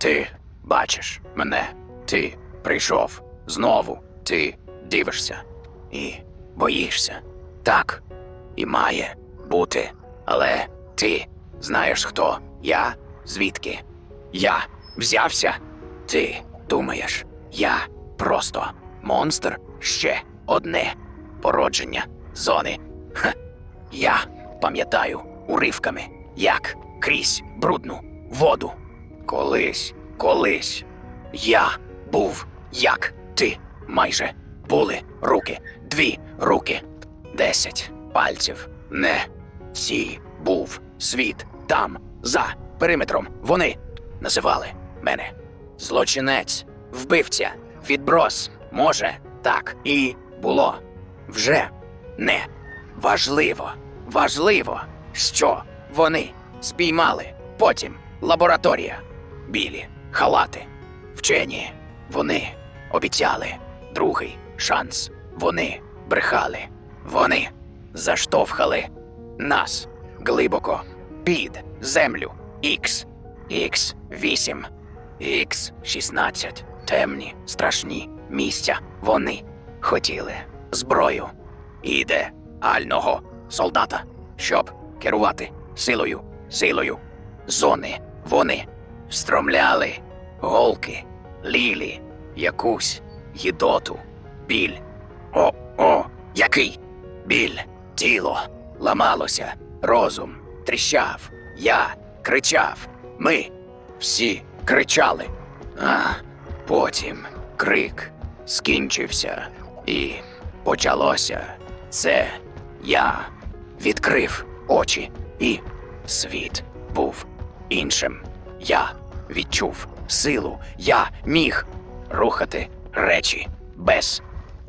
Ти бачиш мене. Ти прийшов знову. Ти дивишся і боїшся. Так, і має бути. Але ти знаєш хто? Я звідки? Я взявся. Ти думаєш, я просто монстр ще одне породження зони. Ха. Я пам'ятаю уривками, як крізь брудну воду. Колись, колись я був як ти. Майже були руки, дві руки, десять пальців. Не всі був світ там, за периметром. Вони називали мене злочинець, вбивця, відброс. Може, так і було. Вже не важливо. Важливо, що вони спіймали. Потім лабораторія, білі халати, вчені. Вони обіцяли другий шанс. Вони брехали. Вони заштовхали нас глибоко під землю. Ікс, Ікс 8 Ікс 16 Темні, страшні місця. Вони хотіли зброю ідеального солдата, щоб керувати силою, силою зони. Вони встромляли голки, лілі, якусь гідоту, біль. О, о, який біль, тіло ламалося, розум тріщав, я кричав, ми всі кричали. А потім крик скінчився і почалося. Це я відкрив очі, і світ був іншим. Я відчув силу, я міг рухати речі без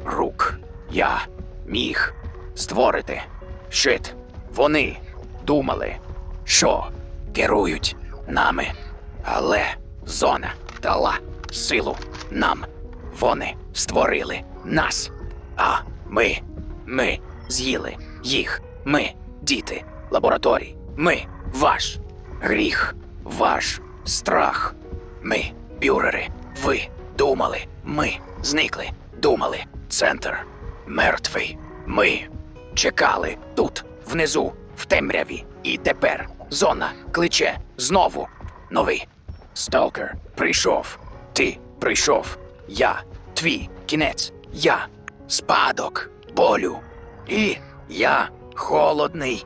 рук. Я міг створити щит. Вони думали, що керують нами, але зона дала силу нам. Вони створили нас. А ми, ми з'їли їх. Ми діти лабораторій. Ми ваш гріх, ваш страх. Ми бюрери. Ви думали. Ми зникли. Думали. Центр мертвий. Ми чекали тут, внизу, в темряві. І тепер зона кличе знову. Новий Сталкер прийшов. Ти прийшов. Я твій кінець. Я спадок болю. І я холодний